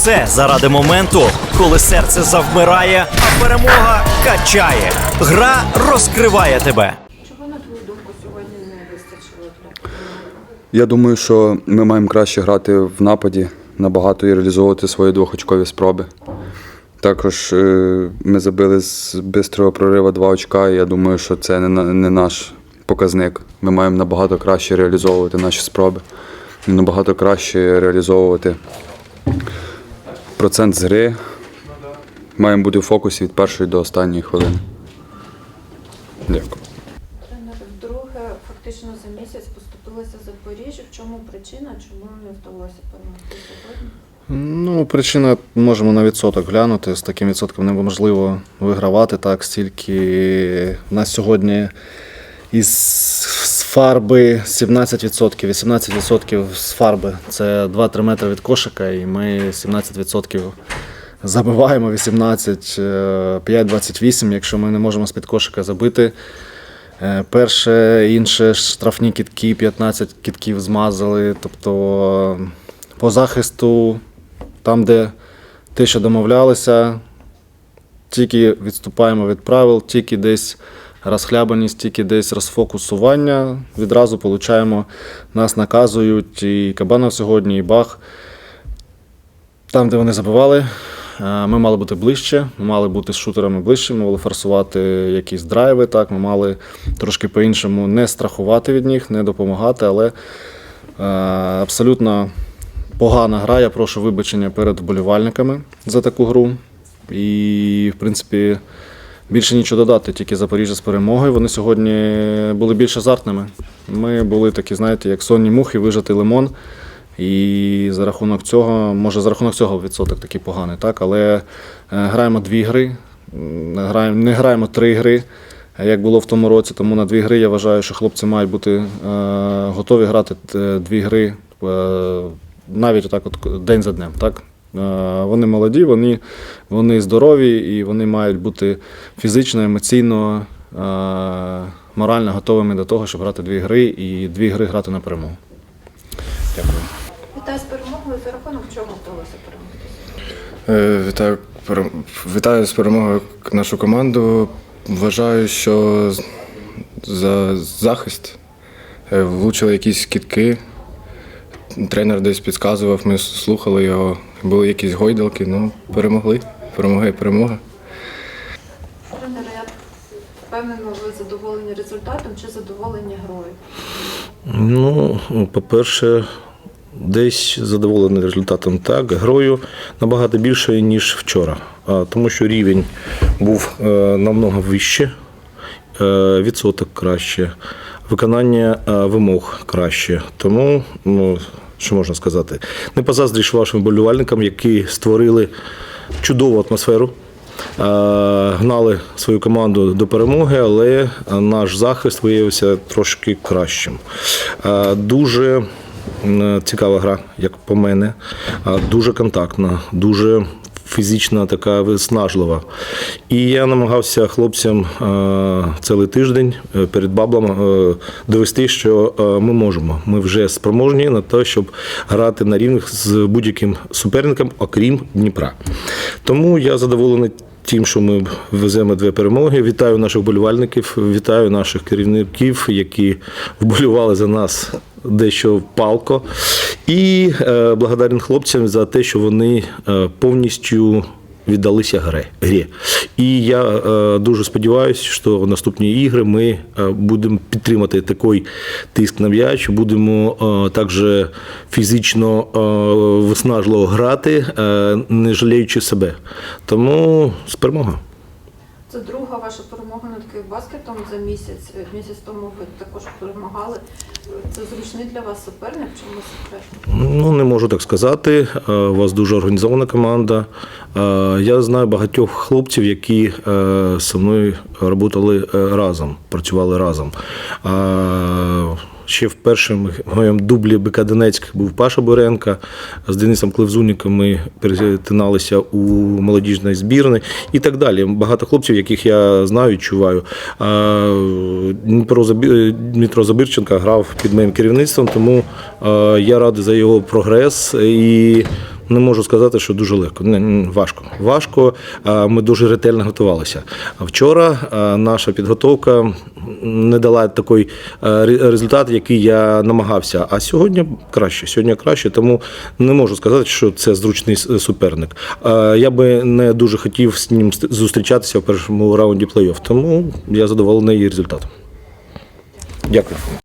все заради моменту, коли серце завмирає, а перемога качає. Гра розкриває тебе. Чого, на твою думку, сьогодні не вистачило? Я думаю, що ми маємо краще грати в нападі, набагато і реалізовувати свої двохочкові спроби. Також е, ми забили з бистрого прорива два очка, і я думаю, що це не, не наш показник. Ми маємо набагато краще реалізовувати наші спроби, набагато краще реалізовувати процент з гри. Маємо бути в фокусі від першої до останньої хвилини. Дякую. Вдруге, фактично за місяць поступилося Запоріжжя. В чому причина, чому не вдалося перемогти сьогодні? Ну, причина можемо на відсоток глянути. З таким відсотком неможливо вигравати так, стільки в нас сьогодні із фарби 17%, 18% з фарби. Це 2-3 метри від кошика, і ми 17% забиваємо 18, е, 5-28, якщо ми не можемо з-під кошика забити. Е, Перше, інше штрафні кітки, 15 кітків змазали. Тобто е, по захисту, там, де те, що домовлялися, тільки відступаємо від правил, тільки десь розхлябаність, тільки десь розфокусування. Відразу получаємо, нас наказують і Кабанов сьогодні, і Бах. Там, де вони забивали, е, ми мали бути ближче, ми мали бути з шутерами ближче, ми мали форсувати якісь драйви. Так, ми мали трошки по-іншому не страхувати від них, не допомагати, але е, абсолютно погана гра. Я прошу вибачення перед вболівальниками за таку гру. І, в принципі, більше нічого додати, тільки Запоріжжя з перемогою. Вони сьогодні були більш азартними. Ми були такі, знаєте, як сонні мухи, вижатий лимон. І за рахунок цього, може, за рахунок цього відсоток такий поганий, так? але е, граємо дві гри, не граємо, три гри, е, як було в тому році. Тому на дві гри я вважаю, що хлопці мають бути е, готові грати дві гри навіть так от день за днем. Так? Вони молоді, вони, вони здорові і вони мають бути фізично, емоційно, морально готовими до того, щоб грати дві гри і дві гри грати на перемогу. Дякую. Вітаю з перемогою. За рахунок чого вдалося перемогти? Е, Вітаю, вітаю з перемогою нашу команду. Вважаю, що за захист е, влучили якісь кітки. Тренер десь підказував, ми слухали його, були якісь гойдалки, ну перемогли. Перемога і перемога. Тренер, я впевнена, ви задоволені результатом чи задоволені грою? Ну, по-перше, десь задоволений результатом так. Грою набагато більше, ніж вчора. Тому що рівень був е, намного вище, е, відсоток краще, виконання е, вимог краще. Тому, ну, що можна сказати, не позаздріш вашим болювальникам, які створили чудову атмосферу. Е, Гнали свою команду до перемоги, але наш захист виявився трошки кращим. Е, Дуже цікава гра, як по мене, Е, дуже контактна, дуже фізична, така виснажлива. І я намагався хлопцям е, цілий тиждень е, перед баблом е, довести, що ми можемо. Ми вже спроможні на те, щоб грати на рівних з будь-яким суперником, окрім Дніпра. Тому я задоволений. Тим, що ми веземо дві перемоги. Вітаю наших болівальників, вітаю наших керівників, які вболівали за нас дещо палко. І е, благодарен хлопцям за те, що вони е, повністю віддалися грі. І я е, дуже сподіваюся, що в наступні ігри ми е, будемо підтримати такий тиск на м'яч, будемо е, також фізично е, виснажливо грати, е, не жаліючи себе. Тому з перемога. Це друга ваша перемога над Київбаскетом за місяць. Е, Місяць тому ви також перемагали. Це зручний для вас суперник, чому секрет? Ну, не можу так сказати. Е, У вас дуже організована команда. Е, Я знаю багатьох хлопців, які зі мною працювали разом, працювали разом. Ще в першому моєму дублі БК Донецьк був Паша Буренко. З Денисом Клевзуніком ми перетиналися у молодіжної збірні і так далі. Багато хлопців, яких я знаю, чуваю. Дмитро Забі- Дмитро Забирченко грав під моїм керівництвом, тому е, я радий за його прогрес. І не можу сказати, що дуже легко. Не, важко. Важко. Ми дуже ретельно готувалися. Вчора наша підготовка не дала такий результат, який я намагався. А сьогодні краще. Сьогодні краще, тому не можу сказати, що це зручний суперник. Я би не дуже хотів з ним зустрічатися в першому раунді плей-офф, тому я задоволений результатом. Дякую.